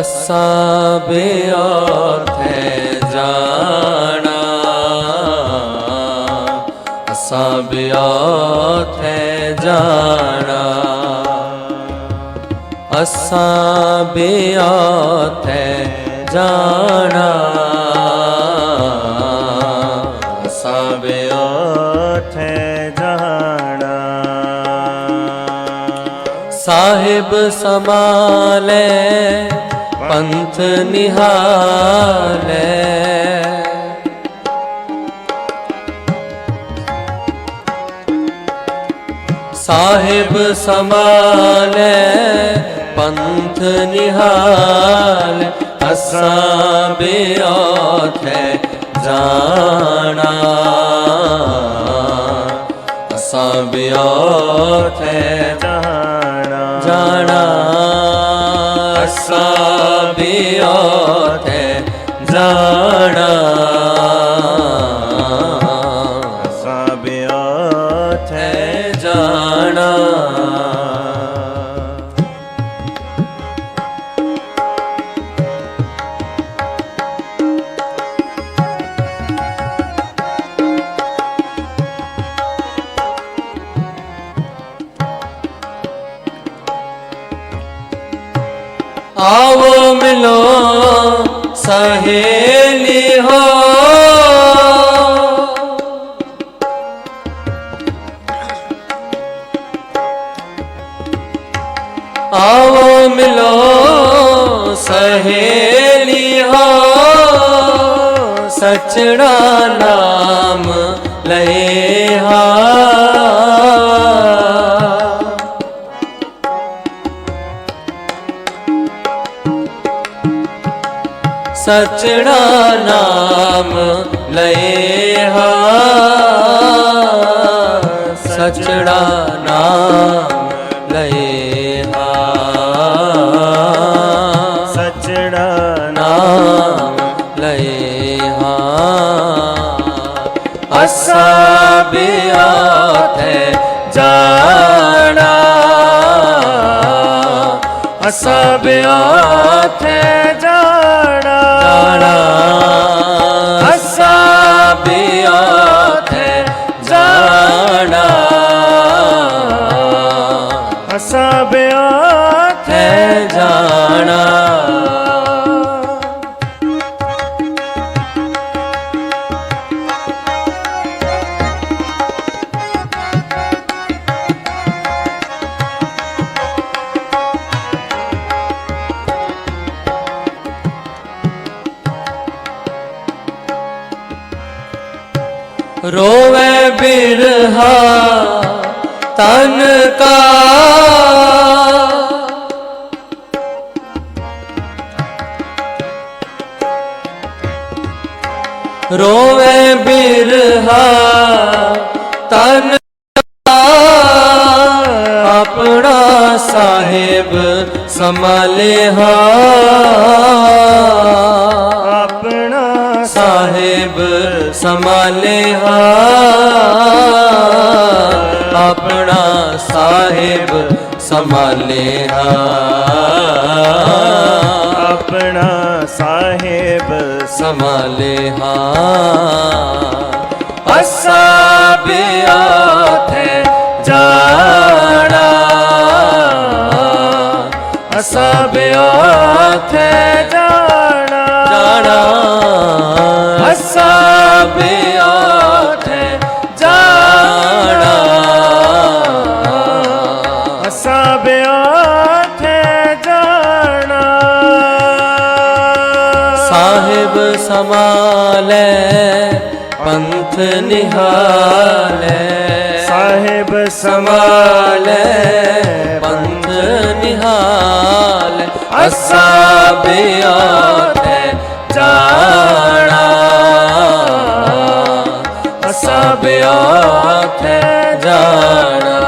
ਅਸਾਂ ਬਿਆਥੈ ਜਾਣਾ। ਅਸਾਂ ਬਿਆਥੈ ਜਾਣਾ। ਅਸਾਂ ਬਿਆਥੈ ਜਾਣਾ। ਅਸਾਂ ਓਥੇ ਜਾਣਾ। ਸਾਹਿਬ ਸਮਾਲੇ ਪੰਥ ਨਿਹਾਲੇ। ਸਾਹਿਬ ਸਮਾਲੇ ਪੰਥ ਨਿਹਾਲ। ਅਸਾਂ ਬਿਆਥੈ ਜਾਣਾ। ਅਸਾਂ ਬਿਆਥੈ ਜਾਣਾ। ਜਾਣਾ। ਅਸਾਂ ਬਿਆਥੈ ਜਾਣਾ। ਜਾਣਾ। ਆਵੋ ਮਿਲੋ ਸਹੇਲੀ ਹੋ ਆਵੋ ਮਿਲੋ ਸਹੇਲੀ ਹੋ ਸਚੜਾ ਨਾਮ ਲਏ ਹਾ। ਸਚੜਾ ਨਾਮ ਲਏ ਹਾ। ਸਚੜਾ ਨਾਮ ਲਏ ਹਾ। ਸਚੜਾ ਨਾਮ ਲਏ ਹਾ। ਅਸਾ ਹੈ ਜਾਣਾ। ਅਸਾ ਬਿਆਥੈ ਜਾਣਾ ਜਾਣਾ। ਰੋਵੇ ਬਿਰਹਾ ਤਨ ਕਾ ਰੋਵੇ ਬਿਰਹਾ ਤਨ ਆਪਣਾ ਸਾਹਿਬ ਸੰਭਾਲੇ ਹਾ ਆਪਣਾ ਸਾਹਿਬ ਸੰਭਾਲੇ ਹਾ ਆਪਣਾ ਸਾਹਿਬ ਸੰਭਾਲੇ ਹਾ ਆਪਣਾ ਸਾਹਿਬ ਸੰਭਾਲੇ ਹਾ। ਅਸਾ ਬਿਆਥੈ ਜਾਣਾ। ਅਸਾ ਬਿਆਥੈ ਜਾਣਾ। ਜਾਣਾ। ਅਸਾ ਸਮਾਲੇ ਪੰਥ ਨਿਹਾਲੇ ਸਾਹਿਬ ਸਮਾਲੇ ਪੰਥ ਨਿਹਾਲ ਅਸਾ ਬਿਆਥੈ ਜਾਣਾ ਅਸਾ ਬਿਆਥੈ ਜਾਣਾ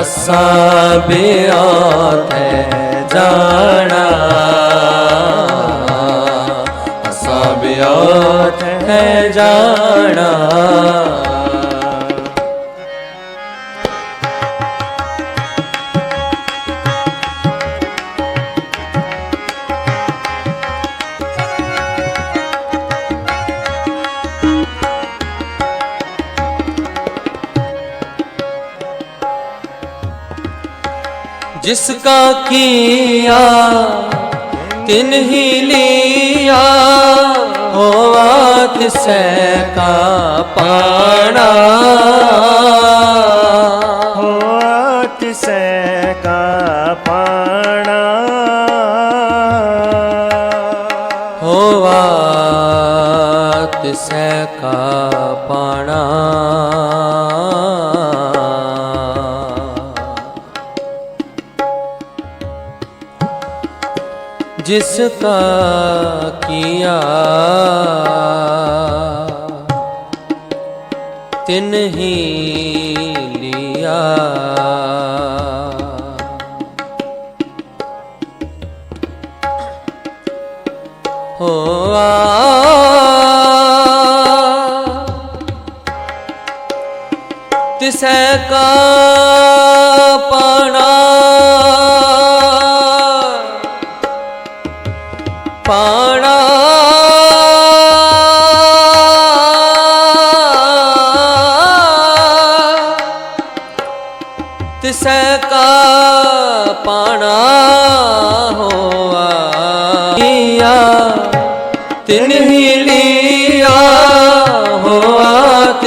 ਅਸਾ ਬਿਆਥੈ ਜਾਣਾ रात है जाना। जिसका किया तिन ही लिया। ਤਿਸੈ ਕਾ ਪਾਣਾ। ਹੋਆ ਤਿਸੈ ਕਾ ਪਾਣਾ। ਹੋਵਾ ਤਿਸੈ ਕਾ ਪਾਣਾ। ਜਿਸ ਕਾ ਕੀਆ ਤਿਨ ਹੀ ਲਿਆ। ਹੋਆ। ਤਿਸੈ ਕਾ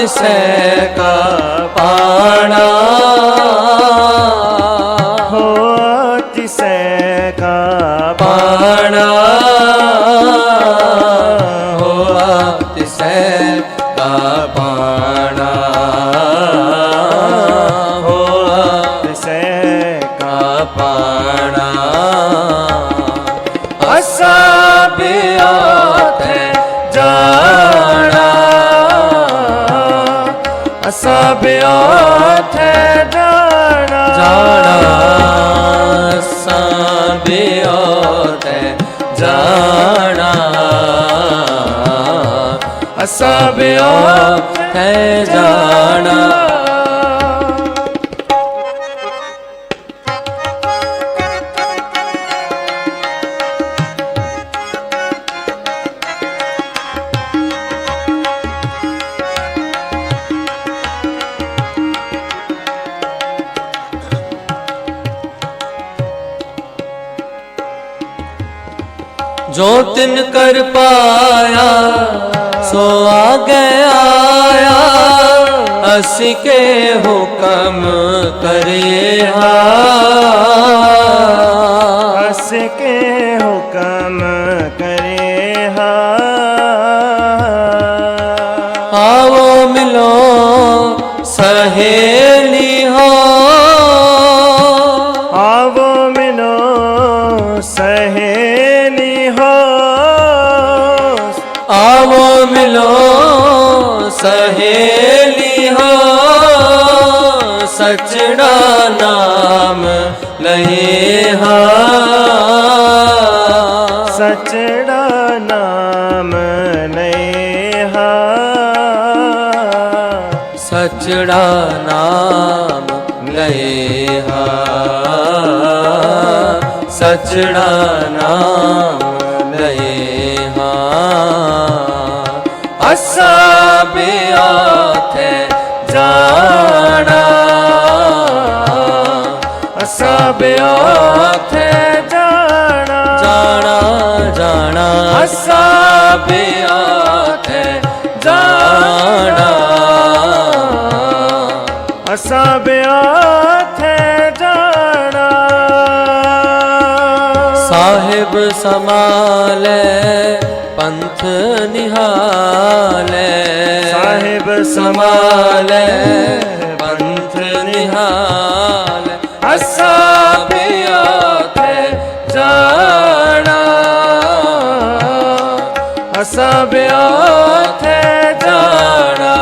ਤਿਸੈ ਕਾ ਪਾਣਾ। ਹੋਆ ਤਿਸੈ ਕਾ ਪਾਣਾ। ਹੋਆ ਤਿਸੈ ਕਾ ਅਸਾ ਬਿਆਥੈ ਜਾਣਾ। ਜਾਣਾ ਸਾਬਿਓ ਤੇ ਜਾਣਾ। ਅਸਾਬਿਓ ਤੇ ਜਾਣਾ। ਜੋ ਤਿਨ ਕਰ ਪਾਇਆ ਸੋ ਗਿਆ ਆਇਆ। ਅਸੀਂ ਕੇ ਹੁਕਮ ਕਰਿਆ ਹਸ ਕੇ ਹੁਕਮ ਸਹੇਲੀ ਹੋ ਸਚੜਾ ਨਾਮ ਲਏ ਹਾ। ਸਚੜਾ ਨਾਮ ਲੈ ਹਾ। ਸਚੜਾ ਨਾਮ ਲਏ ਹਾ। ਸਚੜਾ ਨਾਮ ਅਸਾ ਬਿਆਥੇ ਜਾਣਾ। ਅਸਾ ਬਿਆਥੇ ਜਾਣਾ। ਜਾਣਾ ਜਾਣਾ। ਅਸਾ ਬਿਆਥੇ ਜਾਣਾ। ਅਸਾ ਬਿਆਥੇ ਜਾਣਾ। ਸਾਹਿਬ ਸਮਾਲੇ ਪੰਥ ਨਿਹਾਲੇ। ਸਮਾਲੇ ਪੰਥ ਨਿਹਾਲੇ। ਅਸਾ ਬਿਆਥੇ ਜਾਣਾ। ਅਸਾ ਬਿਆਥੇ ਜਾਣਾ।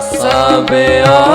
ਸਭਿਆਥੇ ਜਾਣਾ